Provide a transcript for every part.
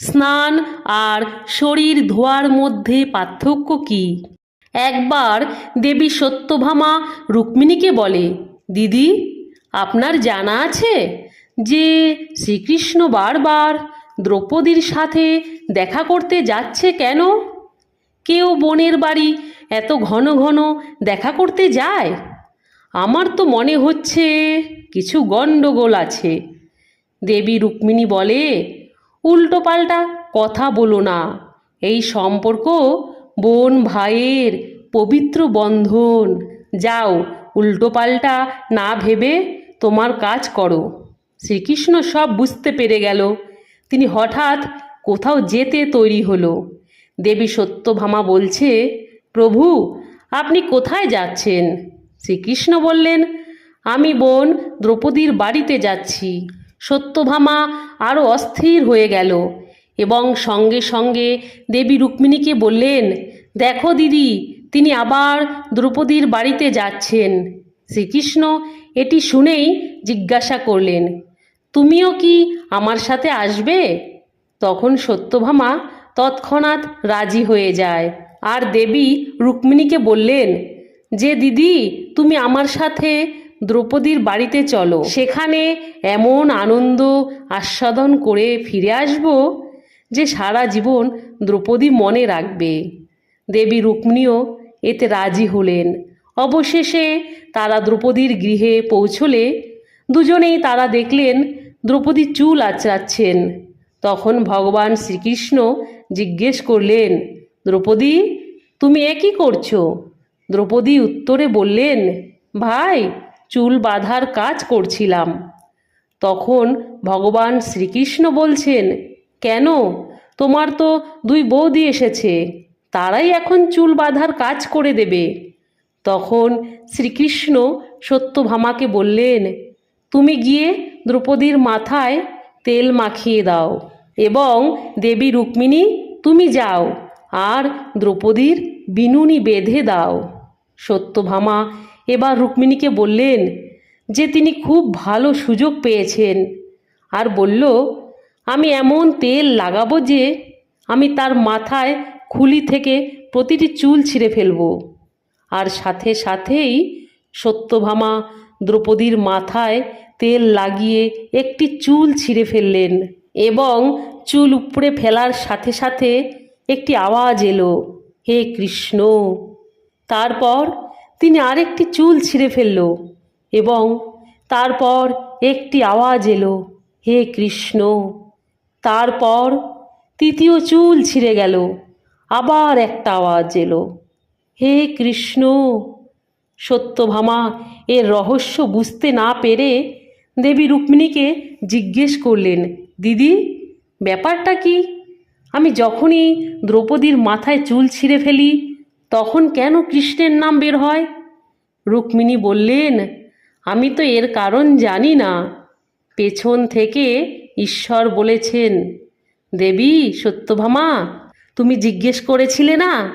স্নান আর শরীর ধোয়ার মধ্যে পার্থক্য কি? একবার দেবী সত্যভামা রুক্মিণীকে বলে, দিদি, আপনার জানা আছে যে শ্রীকৃষ্ণ বারবার দ্রৌপদীর সাথে দেখা করতে যাচ্ছে কেন? কেউ বোনের বাড়ি এত ঘন ঘন দেখা করতে যায়? আমার তো মনে হচ্ছে কিছু গণ্ডগোল আছে। দেবী রুক্মিণী বলে উল্টো পাল্টা কথা বলো না। এই সম্পর্ক বোন ভাইয়ের পবিত্র বন্ধন। যাও উল্টো পাল্টা না ভেবে তোমার কাজ করো। শ্রীকৃষ্ণ সব বুঝতে পেরে গেল। তিনি হঠাৎ কোথাও যেতে তৈরি হলো। দেবী সত্যভামা বলছে, প্রভু, আপনি কোথায় যাচ্ছেন? শ্রীকৃষ্ণ বললেন, আমি বোন দ্রৌপদীর বাড়িতে যাচ্ছি। সত্যভামা আরও অস্থির হয়ে গেল এবং সঙ্গে সঙ্গে দেবী রুক্মিণীকে বললেন, দেখো দিদি, তিনি আবার দ্রৌপদীর বাড়িতে যাচ্ছেন। শ্রীকৃষ্ণ এটি শুনেই জিজ্ঞাসা করলেন, তুমিও কি আমার সাথে আসবে? তখন সত্যভামা তৎক্ষণাৎ রাজি হয়ে যায়। আর দেবী রুক্মিণীকে বললেন, যে দিদি, তুমি আমার সাথে দ্রৌপদীর বাড়িতে চলো। সেখানে এমন আনন্দ আস্বাদন করে ফিরে আসব যে সারা জীবন দ্রৌপদী মনে রাখবে। দেবী রুক্মিণীও এতে রাজি হলেন। অবশেষে তারা দ্রৌপদীর গৃহে পৌঁছলে দুজনেই তারা দেখলেন দ্রৌপদী চুল আঁচড়াচ্ছেন। তখন ভগবান শ্রীকৃষ্ণ জিজ্ঞেস করলেন, দ্রৌপদী, তুমি এ কী করছ? দ্রৌপদী উত্তরে বললেন, ভাই চুল বাঁধার কাজ করছিলাম। তখন ভগবান শ্রীকৃষ্ণ বলছেন, কেন? তোমার তো দুই বৌদি এসেছে, তারাই এখন চুল বাঁধার কাজ করে দেবে। তখন শ্রীকৃষ্ণ সত্যভামাকে বললেন, তুমি গিয়ে দ্রৌপদীর মাথায় তেল মাখিয়ে দাও এবং দেবী রুক্মিণী, তুমি যাও আর দ্রৌপদীর বিনুনি বেঁধে দাও। সত্যভামা এবার রুক্মিণীকে বললেন যে তিনি খুব ভালো সুযোগ পেয়েছেন। আর বলল, আমি এমন তেল লাগাবো যে আমি তার মাথায় খুলি থেকে প্রতিটি চুল ছিঁড়ে ফেলব। আর সাথে সাথেই সত্যভামা দ্রৌপদীর মাথায় তেল লাগিয়ে একটি চুল ছিঁড়ে ফেললেন এবং চুল উপড়ে ফেলার সাথে সাথে একটি আওয়াজ এলো, হে কৃষ্ণ! তারপর তিনি আরেকটি চুল ছিঁড়ে ফেলল এবং তারপর একটি আওয়াজ এলো, হে কৃষ্ণ! তারপর তৃতীয় চুল ছিঁড়ে গেল, আবার একটা আওয়াজ এলো, হে কৃষ্ণ! সত্যভামা, এর রহস্য বুঝতে না পেরে দেবী রুক্মিণীকে জিজ্ঞেস করলেন, দিদি, ব্যাপারটা কি? আমি যখনই দ্রৌপদীর মাথায় চুল ছিঁড়ে ফেলি তখন কেন কৃষ্ণের নাম বের হয়? রুক্মিণী বললেন, আমি তো এর কারণ জানি না। পেছন থেকে ঈশ্বর বলেছেন, দেবী, সত্যভামা, তুমি জিজ্ঞেস করেছিলে না?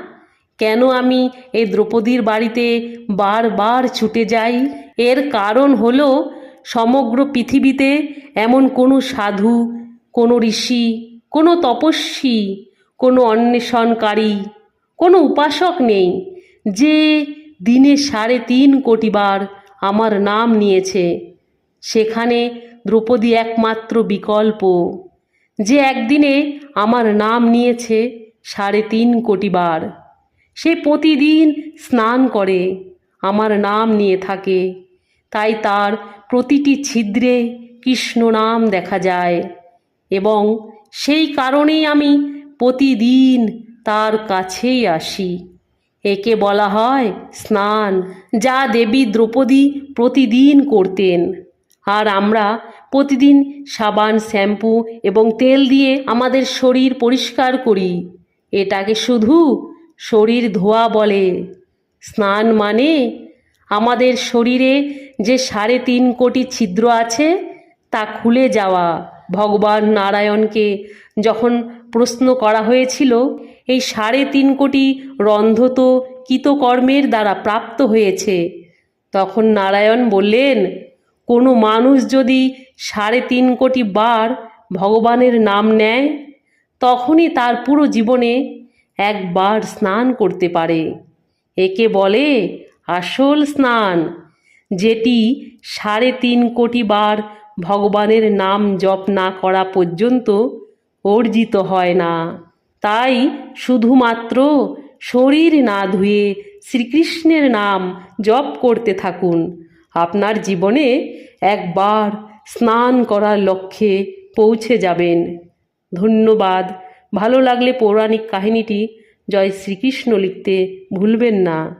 কেন আমি এই দ্রৌপদীর বাড়িতে বারবার ছুটে যাই? এর কারণ হলো সমগ্র পৃথিবীতে এমন কোনো সাধু, কোনো ঋষি, কোনো তপস্বী, কোনো অন্বেষণকারী কোনো উপাসক নেই যে দিনে সাড়ে তিন কোটি বার আমার নাম নিয়েছে। সেখানে দ্রৌপদী একমাত্র বিকল্প, যে একদিনে আমার নাম নিয়েছে সাড়ে তিন কোটি বার। সে প্রতিদিন স্নান করে, আমার নাম নিয়ে থাকে। তাই তার প্রতিটি ছিদ্রে কৃষ্ণ নাম দেখা যায় এবং সেই কারণেই আমি প্রতিদিন তার কাছেই আসি। একে বলা হয় স্নান, যা দেবী দ্রৌপদী প্রতিদিন করতেন। আর আমরা প্রতিদিন সাবান, শ্যাম্পু এবং তেল দিয়ে আমাদের শরীর পরিষ্কার করি। এটাকে শুধু শরীর ধোয়া বলে। স্নান মানে আমাদের শরীরে যে সাড়ে তিন কোটি ছিদ্র আছে, তা খুলে যাওয়া। ভগবান নারায়ণকে যখন প্রশ্ন করা হয়েছিল এই সাড়ে তিন কোটি রন্ধত কৃতকর্মের দ্বারা প্রাপ্ত হয়েছে। তখন নারায়ণ বললেন, কোনো মানুষ যদি সাড়ে তিন কোটি বার ভগবানের নাম নেয়, তখনই তার পুরো জীবনে একবার স্নান করতে পারে। একে বলে আসল স্নান, যেটি সাড়ে তিন কোটি বার ভগবানের নাম জপ না করা পর্যন্ত অর্জিত হয় না। তাই শুধুমাত্র শরীর না ধুয়ে শ্রীকৃষ্ণের নাম জপ করতে থাকুন। আপনার জীবনে একবার স্নান করার লক্ষ্যে পৌঁছে যাবেন। ধন্যবাদ। ভালো লাগলে পৌরাণিক কাহিনীটি জয় শ্রীকৃষ্ণ লিখতে ভুলবেন না।